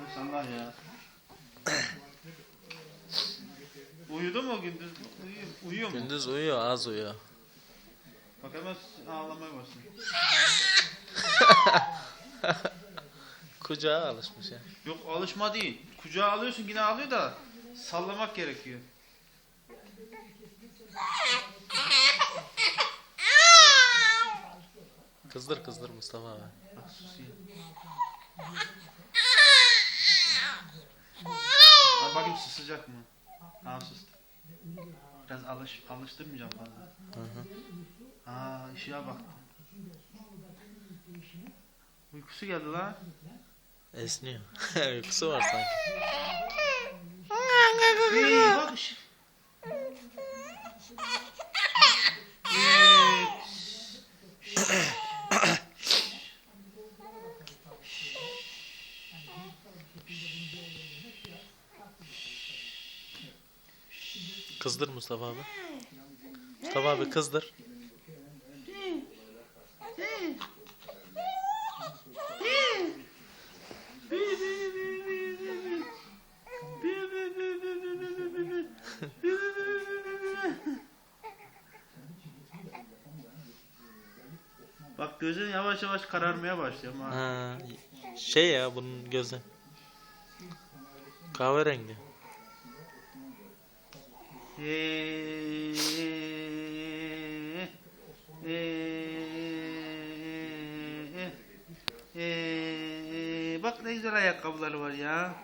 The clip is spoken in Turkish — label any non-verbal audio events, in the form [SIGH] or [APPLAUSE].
Maşallah ya. Uyudu mu gündüz? Uyuyor, uyuyor mu? Gündüz uyuyor az uyuyor. Bak hemen ağlamaya başlıyor. [LAUGHS] Kucağa alışmış ya. Yok alışma değil. Kucağa alıyorsun yine ağlıyor da sallamak gerekiyor. Kızdır kızdır Mustafa abi. Bak sus bakayım susacak mı? Ha sustu. Biraz alış, alıştırmayacağım fazla. Hı hı. Aa ışığa bak. Uykusu geldi lan. Esniyor. [LAUGHS] Uykusu var sanki. Kızdır Mustafa abi. Mustafa abi kızdır. Bak gözün yavaş yavaş kararmaya başlıyor ama. Ha, şey ya bunun gözü. covering eh, eh, eh, bak ne güzel ayakkabıları var ya